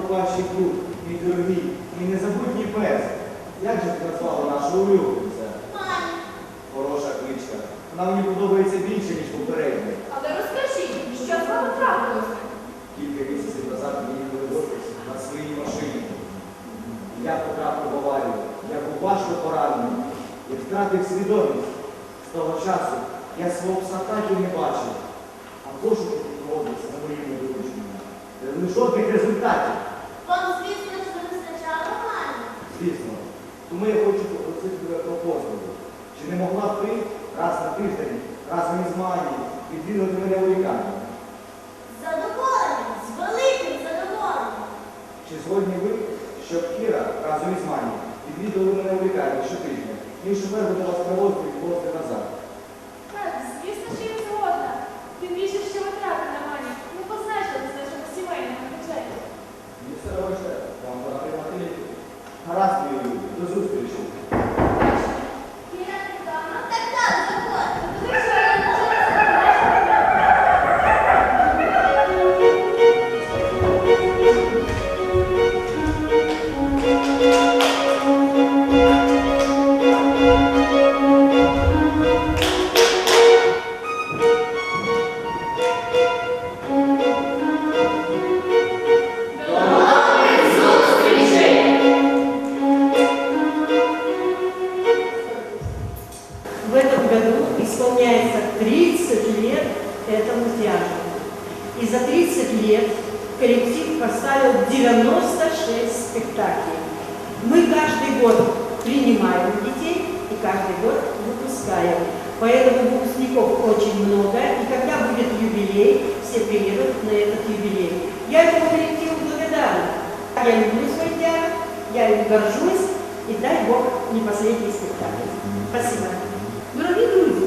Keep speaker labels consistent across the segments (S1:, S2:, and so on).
S1: Пропащий друг, мій дорогий, мій незабутній пес. Як же ти назвала нашу улюбленця?
S2: Маня.
S1: Хороша кличка. Вона мені подобається більше, ніж попередня.
S3: Але розкажіть, що з вами трапилося?
S1: Кілька місяців назад мені в на своїй машині. Я потрапив в аварію, я був важко поранений і втратив свідомість. З того часу я свого пса так і не бачив, а пошуки проводилися за моїми вилученнями. Жодних результатів.
S2: Вам, звісно, що не вистачало Мані.
S1: Звісно. Тому я хочу попросити тебе про послугу. Чи не могла б ти раз на тиждень, разом із Мані, відвідувати мене у лікарні?
S2: З задоволенням, з великим задоволенням.
S1: Чи згодні ви, щоб Кіра разом із Мані відвідували мене у лікарні щотижня? І шофер буде вас привозити і відвозити назад.
S3: Так, звісно, що я згодна. Тим більше,
S4: горжусь, и дай Бог не последний спектакль. Спасибо.
S5: Дорогі друзі,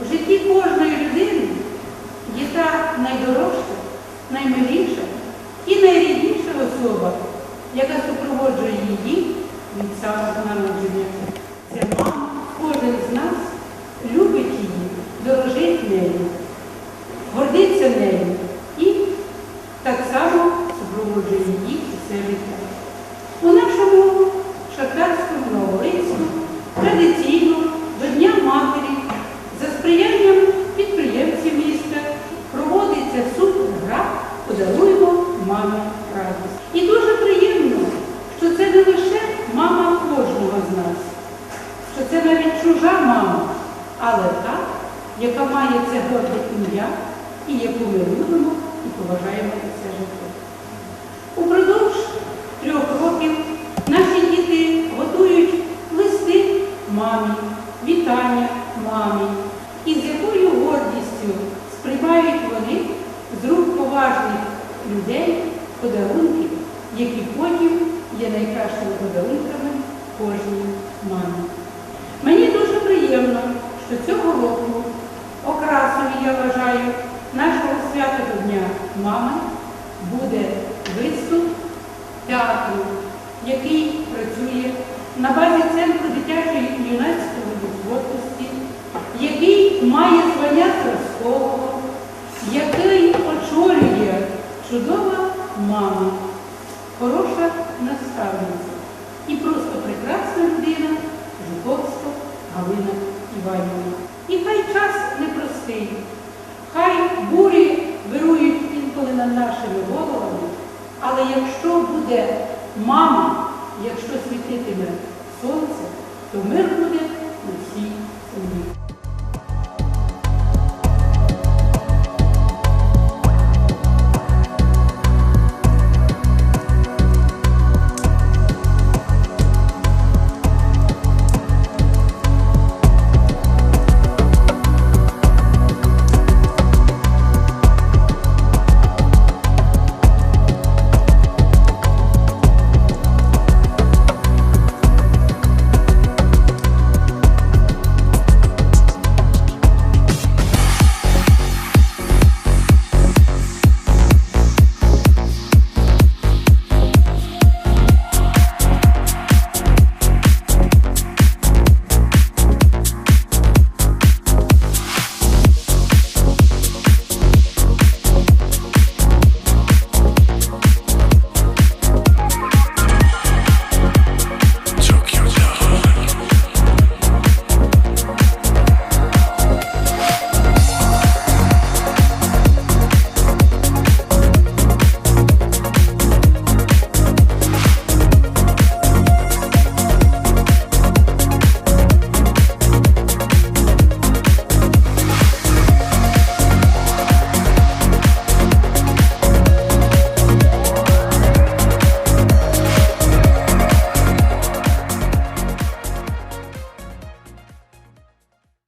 S5: в житті кожної людини є та найдорожча, наймиліша і найрідніша особа, яка супроводжує її від самого народження. Це мама, кожен з нас любить її, дорожить нею, гордиться нею і так само супроводжує її все життя. Який працює на базі Центру дитячої і юнацької творчості, який має звання Тверського, який очолює чудова мама, хороша наставниця і просто прекрасна людина Жуковська Галина Іванівна. І хай час непростий, хай бурі над нашими головами, але якщо буде мама, якщо світитиме сонце, то мир буде